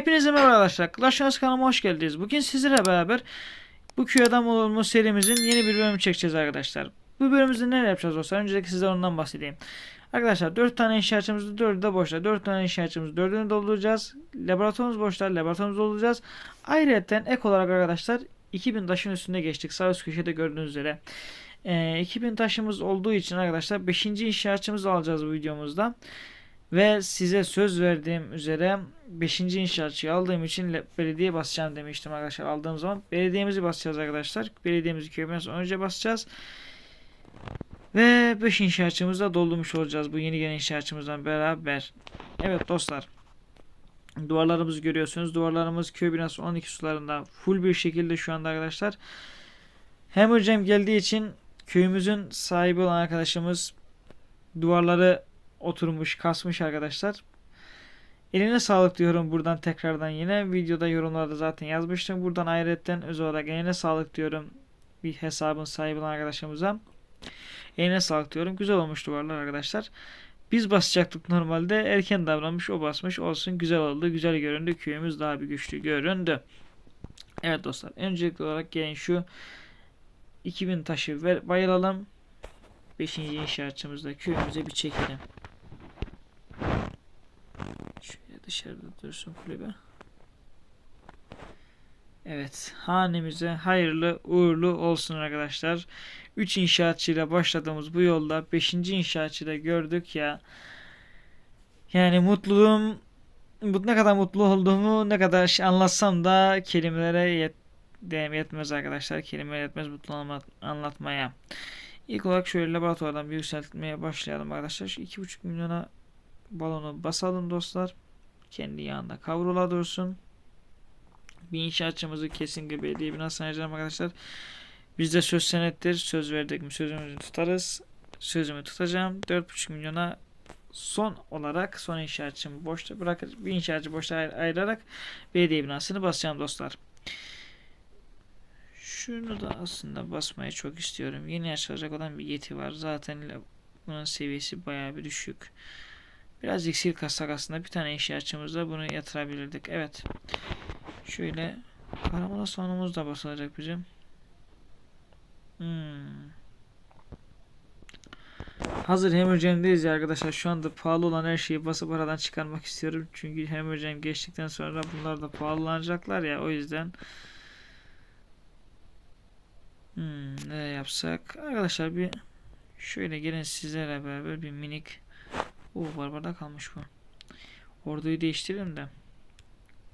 Hepinize merhaba arkadaşlar. Clash Royale kanalıma hoş geldiniz. Bugün sizlerle beraber bu köy adam olma serimizin yeni bir bölümü çekeceğiz arkadaşlar. Bu bölümümüzde neler yapacağız dostlar? Öncelikle size ondan bahsedeyim. Arkadaşlar 4 tane inşaatçımızda 4'ü de boşta. 4 tane inşaatçımız 4'ünü dolduracağız. Laboratuvarımız boşta. Laboratuvarımızı dolduracağız. Ayrıca ek olarak arkadaşlar 2000 taşın üstünde geçtik. Sağ üst köşede gördüğünüz üzere. Ee, 2000 taşımız olduğu için arkadaşlar 5. inşaatçımızı alacağız bu videomuzda. Ve size söz verdiğim üzere 5. inşaatçıyı aldığım için le- belediye basacağım demiştim arkadaşlar aldığım zaman. Belediyemizi basacağız arkadaşlar. Belediyemizi köyümüz önce basacağız. Ve 5 inşaatçımızı da doldurmuş olacağız bu yeni gelen inşaatçımızdan beraber. Evet dostlar. Duvarlarımızı görüyorsunuz. Duvarlarımız köy binası 12 sularında full bir şekilde şu anda arkadaşlar. Hammer Jam geldiği için köyümüzün sahibi olan arkadaşımız duvarları oturmuş, kasmış arkadaşlar. Eline sağlık diyorum buradan tekrardan yine. Videoda yorumlarda zaten yazmıştım. Buradan ayrıyetten özel olarak eline sağlık diyorum bir hesabın sahibi olan arkadaşımıza. Eline sağlık diyorum. Güzel olmuş duvarlar arkadaşlar. Biz basacaktık normalde. Erken davranmış o basmış. Olsun güzel oldu. Güzel göründü. Köyümüz daha bir güçlü göründü. Evet dostlar. Öncelikli olarak gelin şu 2000 taşı ver, bayılalım. 5. inşaatçımızda köyümüze bir çekelim. Şöyle dışarıda dursun kulübe. Evet, hanemize hayırlı uğurlu olsun arkadaşlar. 3 inşaatçıyla başladığımız bu yolda 5. inşaatçıda gördük ya. Yani mutluluğum bu ne kadar mutlu olduğumu ne kadar şey anlatsam da kelimelere yet, yetmez arkadaşlar. Kelimelere yetmez mutlu anlat- anlatmaya. İlk olarak şöyle laboratuvardan bir yükseltmeye başlayalım arkadaşlar. Şu 2,5 milyona balonu basalım dostlar. Kendi yağında kavrula dursun. Bir inşaatçımızı kesinlikle belediye binasına ayıracağım arkadaşlar. Bizde söz senettir. Söz verdik mi sözümüzü tutarız. Sözümü tutacağım. 4,5 milyona son olarak son inşaatçımı boşta bırakır. Bir inşaatçı boşta ayır- ayırarak belediye binasını basacağım dostlar. Şunu da aslında basmayı çok istiyorum. Yeni açılacak olan bir yeti var. Zaten bunun seviyesi bayağı bir düşük. Biraz iksir kassak aslında bir tane inşaatçımızda bunu yatırabilirdik. Evet. Şöyle karamela sonumuz da basılacak bizim. Hmm. Hazır Hammerjam'deyiz ya arkadaşlar. Şu anda pahalı olan her şeyi basıp aradan çıkarmak istiyorum. Çünkü Hammerjam geçtikten sonra bunlar da pahalanacaklar ya. O yüzden Hmm, ne yapsak? Arkadaşlar bir şöyle gelin sizlerle beraber bir minik o barbarda kalmış bu. Orduyu değiştirelim de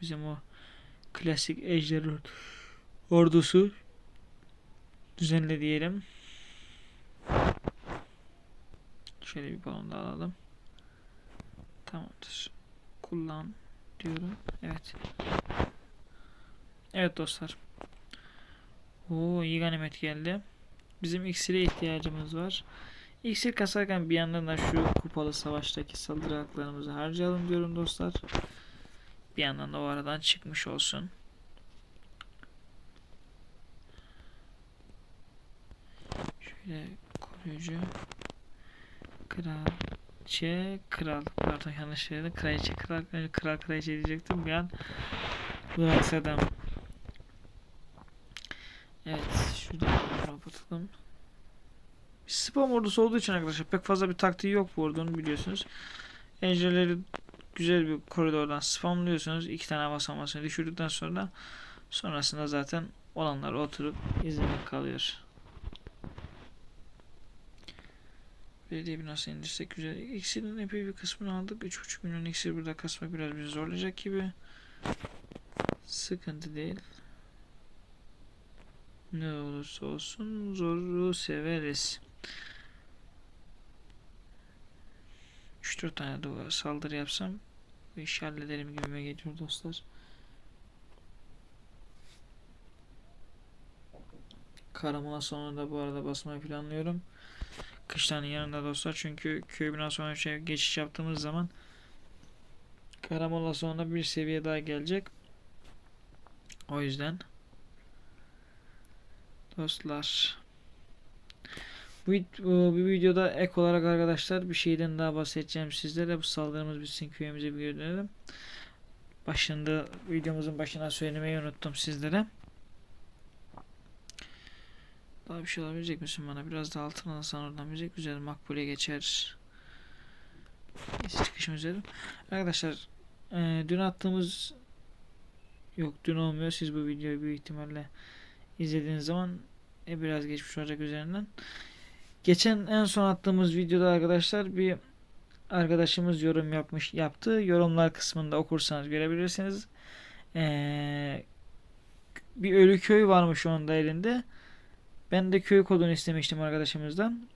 bizim o klasik ejder ordusu düzenle diyelim. Şöyle bir balon da alalım. Tamamdır. Kullan diyorum. Evet. Evet dostlar. Oo iyi ganimet geldi. Bizim iksire ihtiyacımız var. İksir kasarken bir yandan da şu kupalı savaştaki saldırı haklarımızı harcayalım diyorum dostlar. Bir yandan da o aradan çıkmış olsun. Şöyle koruyucu kraliçe kral pardon yanlış söyledim kraliçe kral kral kraliçe diyecektim bir an bıraksadım. Evet şurada kapatalım. Spam ordusu olduğu için arkadaşlar pek fazla bir taktiği yok bu ordunun biliyorsunuz. Ejderleri güzel bir koridordan spamlıyorsunuz. iki tane basamasını düşürdükten sonra sonrasında zaten olanlar oturup izlemek kalıyor. Belediye binası indirsek güzel. İksirin epey bir kısmını aldık. 3.5 milyon iksir burada kasmak biraz bizi zorlayacak gibi. Sıkıntı değil. Ne olursa olsun zoru severiz. 3-4 tane duvar saldırı yapsam bu işi hallederim gibime geliyor dostlar. Karamala sonunda bu arada basmayı planlıyorum. Kışlanın yanında dostlar çünkü köy binası sonra şey geçiş yaptığımız zaman Karamola sonunda bir seviye daha gelecek. O yüzden dostlar bu, vid- bu, videoda ek olarak arkadaşlar bir şeyden daha bahsedeceğim sizlere. Bu saldırımız bitsin köyümüze bir dönelim. başında videomuzun başına söylemeyi unuttum sizlere. Daha bir şey alabilecek misin bana? Biraz da altın alsan oradan bize güzel makbule geçer. Neyse çıkışımız üzere. Arkadaşlar e, dün attığımız yok dün olmuyor. Siz bu videoyu büyük ihtimalle izlediğiniz zaman e, biraz geçmiş olacak üzerinden. Geçen en son attığımız videoda arkadaşlar bir arkadaşımız yorum yapmış yaptı. Yorumlar kısmında okursanız görebilirsiniz. Ee, bir ölü köy varmış onun da elinde. Ben de köy kodunu istemiştim arkadaşımızdan.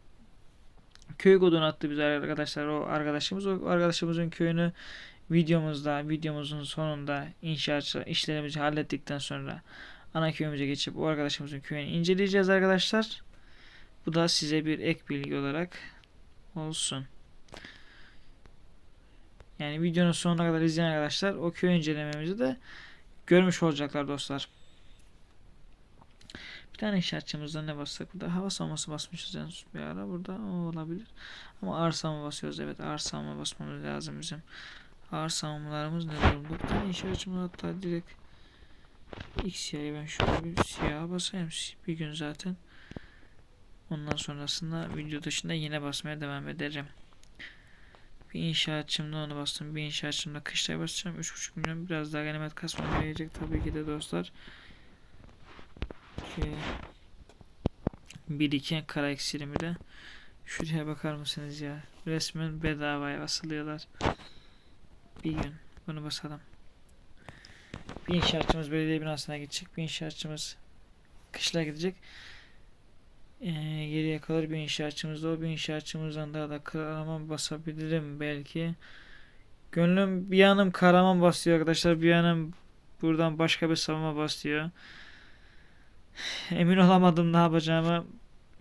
Köy kodunu attı bize arkadaşlar o arkadaşımız. O arkadaşımızın köyünü videomuzda, videomuzun sonunda inşaat işlerimizi hallettikten sonra ana köyümüze geçip o arkadaşımızın köyünü inceleyeceğiz arkadaşlar. Bu da size bir ek bilgi olarak olsun. Yani videonun sonuna kadar izleyen arkadaşlar o köy incelememizi de görmüş olacaklar dostlar. Bir tane inşaatçımızda ne bassak? Burada hava savunması basmışız son bir ara. Burada o olabilir. Ama ağır savunma basıyoruz. Evet ağır savunma basmamız lazım bizim. Ağır savunmalarımız ne durumda? Bir tane inşaatçımız hatta direkt X siyahı ben şöyle bir siyah basayım. Bir gün zaten. Ondan sonrasında video dışında yine basmaya devam ederim. Bir inşaatçımda onu bastım. Bir inşaatçımda kışlaya basacağım. 3.5 milyon biraz daha ganimet kasmam gerekecek tabii ki de dostlar. Şöyle bir iki kara eksirimi de şuraya bakar mısınız ya? Resmen bedavaya asılıyorlar. Bir gün bunu basalım. Bir inşaatçımız belediye binasına gidecek. Bir inşaatçımız kışlaya gidecek. Ee, geriye kalır bir inşaatçımız o bir inşaatçımızdan daha da kahraman basabilirim belki. Gönlüm bir yanım kahraman basıyor arkadaşlar bir yanım buradan başka bir savunma basıyor. Emin olamadım ne yapacağımı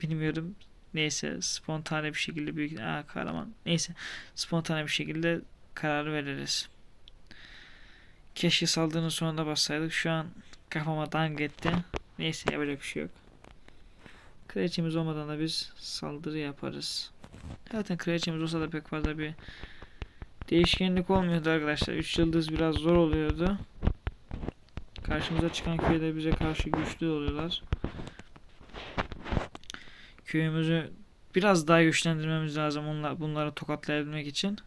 bilmiyorum. Neyse spontane bir şekilde büyük Aa, kahraman. Neyse spontane bir şekilde karar veririz. Keşke saldırının sonunda bassaydık. Şu an kafama dank etti. Neyse yapacak bir şey yok. Kraliçemiz olmadan da biz saldırı yaparız. Zaten kraliçemiz olsa da pek fazla bir değişkenlik olmuyordu arkadaşlar. 3 yıldız biraz zor oluyordu. Karşımıza çıkan köyler bize karşı güçlü oluyorlar. Köyümüzü biraz daha güçlendirmemiz lazım onlar, bunları tokatlayabilmek için.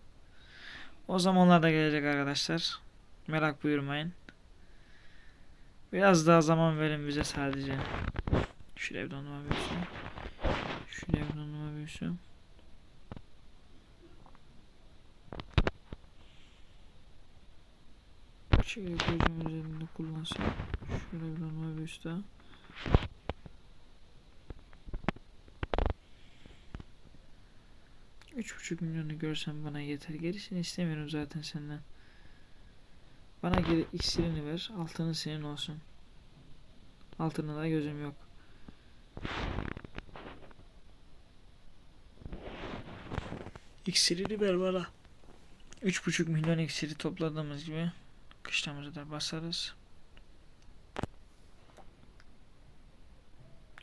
O zamanlar da gelecek arkadaşlar. Merak buyurmayın. Biraz daha zaman verin bize sadece. Şuraya bir dondurma büyüsü. Şuraya bir dondurma büyüsü. Şöyle gözüm üzerinde kullansam. Şöyle bir dondurma büyüsü daha. Üç buçuk milyonu görsem bana yeter. Gerisini istemiyorum zaten senden. Bana geri iksirini ver. Altının senin olsun. Altına da gözüm yok. İksirini ver bana. 3,5 milyon iksiri topladığımız gibi kışlamızı da basarız.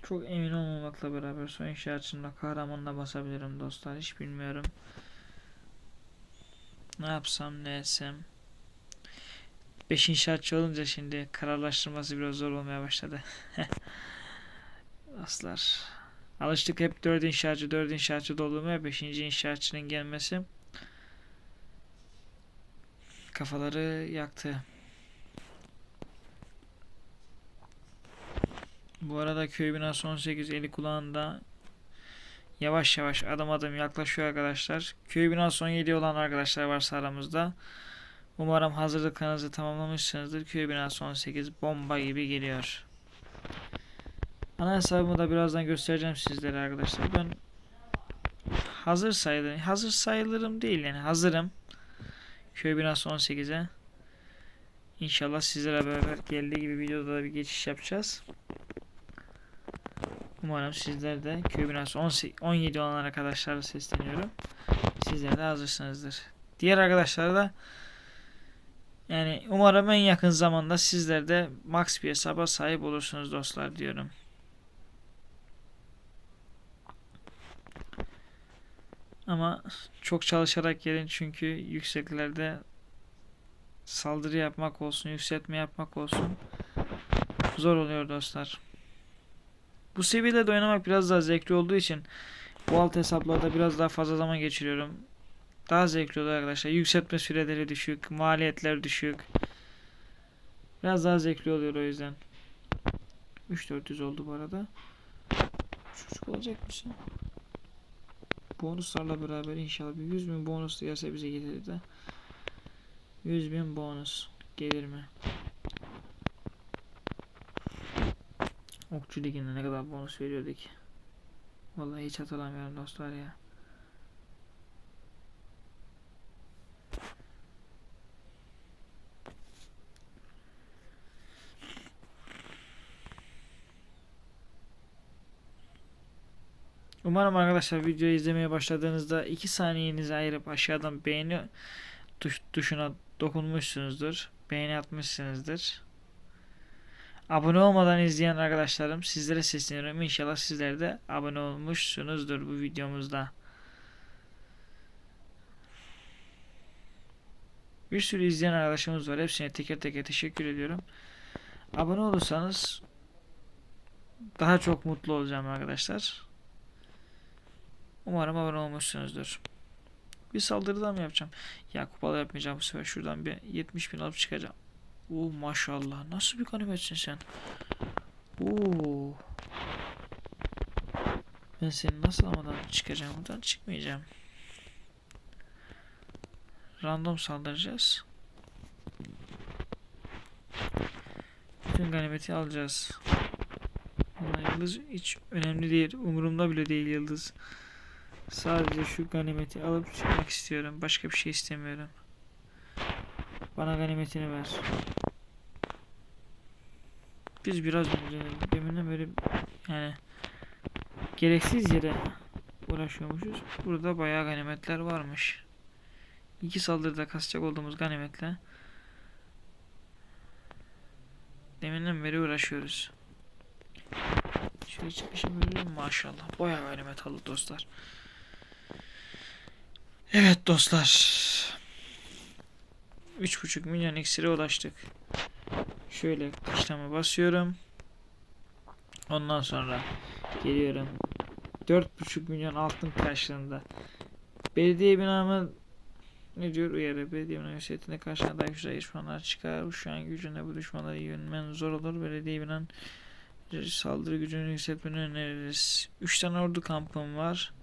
Çok emin olmamakla beraber son inşaatçımda kahramanla basabilirim dostlar. Hiç bilmiyorum. Ne yapsam ne etsem. 5 inşaatçı olunca şimdi kararlaştırması biraz zor olmaya başladı. Aslar. Alıştık hep 4 inşaatçı 4 inşaatçı doldurmaya 5. inşaatçının gelmesi kafaları yaktı. Bu arada köy binası 18 eli kulağında yavaş yavaş adım adım yaklaşıyor arkadaşlar. Köy binası 17 olan arkadaşlar varsa aramızda. Umarım hazırlıklarınızı tamamlamışsınızdır. Köy binası 18 bomba gibi geliyor. Ana hesabımı da birazdan göstereceğim sizlere arkadaşlar. Ben hazır sayılırım. Hazır sayılırım değil yani hazırım. Köy binası 18'e. İnşallah sizlere beraber geldiği gibi videoda da bir geçiş yapacağız. Umarım sizler de köy binası 18, 17 olan arkadaşlara sesleniyorum. Sizler de hazırsınızdır. Diğer arkadaşlar da yani umarım en yakın zamanda sizler de max bir hesaba sahip olursunuz dostlar diyorum. Ama çok çalışarak gelin çünkü yükseklerde saldırı yapmak olsun, yükseltme yapmak olsun zor oluyor dostlar. Bu seviyede de oynamak biraz daha zevkli olduğu için bu alt hesaplarda biraz daha fazla zaman geçiriyorum. Daha zevkli oluyor arkadaşlar. Yükseltme süreleri düşük, maliyetler düşük. Biraz daha zevkli oluyor o yüzden. 3400 oldu bu arada. Çocuk olacak mısın? Bonuslarla beraber inşallah bir 100 bin bonus gelse bize gelir de. 100 bin bonus gelir mi? Okçu liginde ne kadar bonus veriyorduk. Vallahi hiç hatırlamıyorum dostlar ya. Umarım arkadaşlar videoyu izlemeye başladığınızda 2 saniyenizi ayırıp aşağıdan beğeni tuş, tuşuna dokunmuşsunuzdur. Beğeni atmışsınızdır. Abone olmadan izleyen arkadaşlarım sizlere sesleniyorum. İnşallah sizler de abone olmuşsunuzdur bu videomuzda. Bir sürü izleyen arkadaşımız var. Hepsine teker teker teşekkür ediyorum. Abone olursanız daha çok mutlu olacağım arkadaşlar. Umarım abone olmuşsunuzdur. Bir saldırıdan mı yapacağım? Ya kupalı yapmayacağım bu sefer. Şuradan bir 70 bin alıp çıkacağım. Oo maşallah. Nasıl bir ganimetsin sen? Oo. Ben seni nasıl almadan çıkacağım? Buradan çıkmayacağım. Random saldıracağız. Bütün ganimeti alacağız. Vallahi yıldız hiç önemli değil. Umurumda bile değil yıldız. Sadece şu ganimeti alıp çıkmak istiyorum. Başka bir şey istemiyorum. Bana ganimetini ver. Biz biraz önce deminden böyle yani gereksiz yere uğraşıyormuşuz. Burada bayağı ganimetler varmış. İki saldırıda kasacak olduğumuz ganimetle deminden beri uğraşıyoruz. Şöyle çıkışı böyle maşallah. Bayağı ganimet aldı dostlar. Evet dostlar. 3.5 milyon iksire ulaştık. Şöyle işleme basıyorum. Ondan sonra geliyorum. 4.5 milyon altın karşılığında. Belediye binamı ne diyor uyarı belediye binamı ücretine karşılığında daha güzel düşmanlar çıkar. Şu an gücünde bu düşmanları yönmen zor olur. Belediye binanın saldırı gücünü yükseltmeni öneririz. 3 tane ordu kampım var.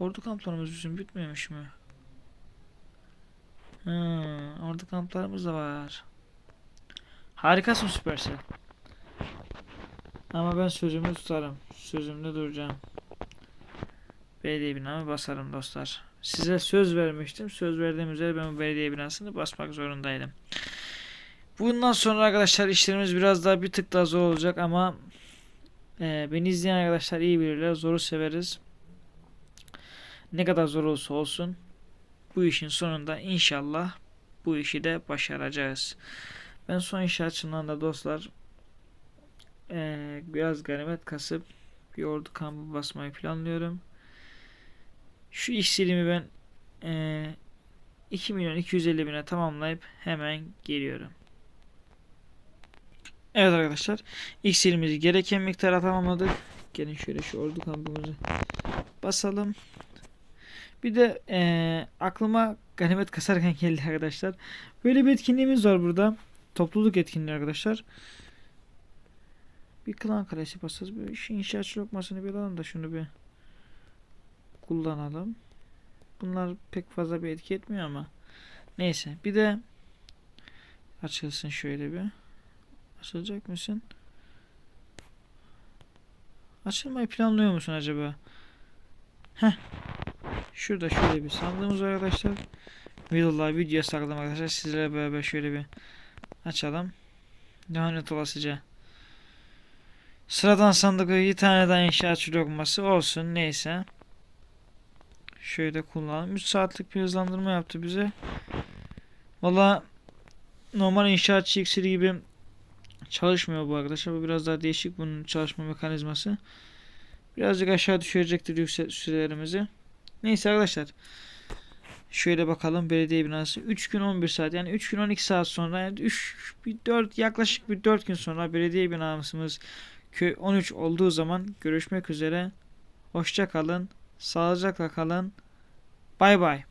Ordu kamplarımız bizim bitmemiş mi? Ha, ordu kamplarımız da var. Harikasın Supercell. Ama ben sözümü tutarım. Sözümde duracağım. Belediye binamı basarım dostlar. Size söz vermiştim. Söz verdiğim üzere ben bu belediye binasını basmak zorundaydım. Bundan sonra arkadaşlar işlerimiz biraz daha bir tık daha zor olacak ama e, beni izleyen arkadaşlar iyi bilirler. Zoru severiz. Ne kadar zor olsa olsun bu işin sonunda inşallah bu işi de başaracağız. Ben son inşaatçımdan da dostlar ee, biraz ganimet kasıp ordu kampı basmayı planlıyorum. Şu işlerimi ben ee, 2 milyon 250 bine tamamlayıp hemen geliyorum. Evet arkadaşlar iksirimizi gereken miktara tamamladık. Gelin şöyle şu ordu kampımızı basalım. Bir de ee, aklıma ganimet kasarken geldi arkadaşlar. Böyle bir etkinliğimiz var burada. Topluluk etkinliği arkadaşlar. Bir klan kalesi basacağız. Bir işin lokmasını bir alalım da şunu bir kullanalım. Bunlar pek fazla bir etki etmiyor ama. Neyse. Bir de açılsın şöyle bir. Açılacak mısın? Açılmayı planlıyor musun acaba? Heh. Şurada şöyle bir sandığımız arkadaşlar. Videolar video sakladım arkadaşlar. Sizlerle beraber şöyle bir açalım. Lanet olasıca. Sıradan sandık iki tane daha inşaatçı lokması olsun neyse. Şöyle kullanalım. 3 saatlik bir hızlandırma yaptı bize. Valla normal inşaatçı iksiri gibi çalışmıyor bu arkadaşlar. Bu biraz daha değişik bunun çalışma mekanizması. Birazcık aşağı düşürecektir yüksek sürelerimizi. Neyse arkadaşlar. Şöyle bakalım belediye binası 3 gün 11 saat yani 3 gün 12 saat sonra yani 3 bir 4 yaklaşık bir 4 gün sonra belediye binamız köy 13 olduğu zaman görüşmek üzere. Hoşça kalın. Sağlıcakla kalın. Bay bay.